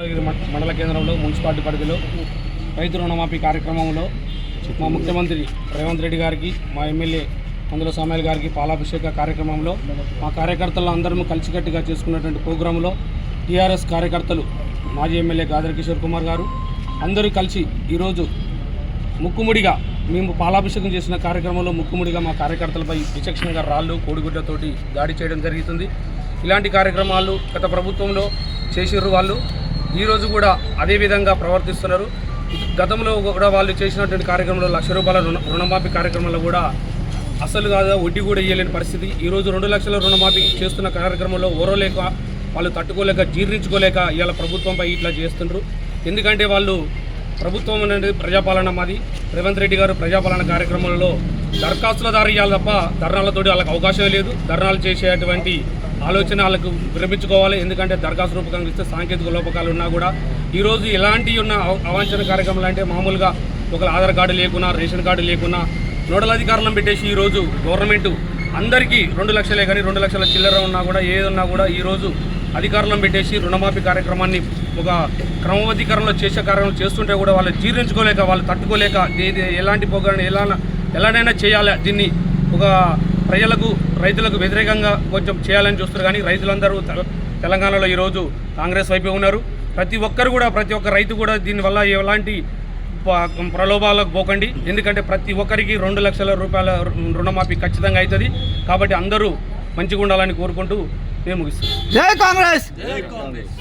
మండల కేంద్రంలో మున్సిపాలిటీ పరిధిలో రైతు రుణమాఫీ కార్యక్రమంలో మా ముఖ్యమంత్రి రేవంత్ రెడ్డి గారికి మా ఎమ్మెల్యే మందుల సామాయిల్ గారికి పాలాభిషేక కార్యక్రమంలో మా కార్యకర్తలు అందరము కలిసికట్టుగా చేసుకున్నటువంటి ప్రోగ్రాంలో టీఆర్ఎస్ కార్యకర్తలు మాజీ ఎమ్మెల్యే గాదర్ కిషోర్ కుమార్ గారు అందరూ కలిసి ఈరోజు ముక్కుముడిగా మేము పాలాభిషేకం చేసిన కార్యక్రమంలో ముక్కుముడిగా మా కార్యకర్తలపై విచక్షణగా రాళ్ళు కోడిగుడ్లతోటి దాడి చేయడం జరుగుతుంది. ఇలాంటి కార్యక్రమాలు గత ప్రభుత్వంలో చేసిర్రు వాళ్ళు. ఈరోజు కూడా అదే విధంగా ప్రవర్తిస్తున్నారు. గతంలో కూడా వాళ్ళు చేసినటువంటి కార్యక్రమంలో లక్ష రూపాయల రుణ రుణమాఫీ కార్యక్రమంలో కూడా అసలు కాదు వడ్డీ కూడా ఇవ్వలేని పరిస్థితి. ఈరోజు రెండు లక్షల రుణమాఫీ చేస్తున్న కార్యక్రమంలో ఓరలేక వాళ్ళు తట్టుకోలేక జీర్ణించుకోలేక ఇవాళ ప్రభుత్వంపై ఇట్లా చేస్తున్నారు ఎందుకంటే వాళ్ళు ప్రభుత్వం అనేది ప్రజాపాలన మాది. రేవంత్ రెడ్డి గారు ప్రజాపాలన కార్యక్రమంలో దరఖాస్తుల దారి ఇవ్వాలి తప్ప ధర్నాలతోటి వాళ్ళకి అవకాశం లేదు. ధర్నాలు చేసేటువంటి ఆలోచన వాళ్ళకు విరమించుకోవాలి. ఎందుకంటే దరఖాస్తు రూపకంగా ఇస్తే సాంకేతిక లోపకాలు ఉన్నా కూడా ఈరోజు ఎలాంటి ఉన్న అవ- అవాంఛన కార్యక్రమాలు అంటే మామూలుగా ఒక ఆధార్ కార్డు లేకున్నా రేషన్ కార్డు లేకున్నా నోడల్ అధికారులను పెట్టేసి ఈరోజు గవర్నమెంట్ అందరికీ రెండు లక్షలే కానీ రెండు లక్షల చిల్లర ఉన్నా కూడా ఏదున్నా కూడా ఈరోజు అధికారులను పెట్టేసి రుణమాఫీ కార్యక్రమాన్ని ఒక క్రమబద్ధీకరణలో చేసే కార్యక్రమం చేస్తుంటే కూడా వాళ్ళు జీర్ణించుకోలేక వాళ్ళు తట్టుకోలేక ఎలాంటి పోగానే ఎలా ఎలానైనా చేయాలి. దీన్ని ఒక ప్రజలకు రైతులకు వ్యతిరేకంగా కొంచెం చేయాలని చూస్తారు కానీ రైతులందరూ తెల- తెలంగాణలో ఈరోజు కాంగ్రెస్ వైపే ఉన్నారు. ప్రతి ఒక్కరు కూడా ప్రతి ఒక్క రైతు కూడా దీనివల్ల ఎలాంటి ప- ప్రలోభాలకు పోకండి. ఎందుకంటే ప్రతి ఒక్కరికి రెండు లక్షల రూపాయల రుణమాఫీ ఖచ్చితంగా అవుతుంది. కాబట్టి అందరూ మంచిగా ఉండాలని కోరుకుంటూ మేము ముగిస్తాం జై కాంగ్రెస్!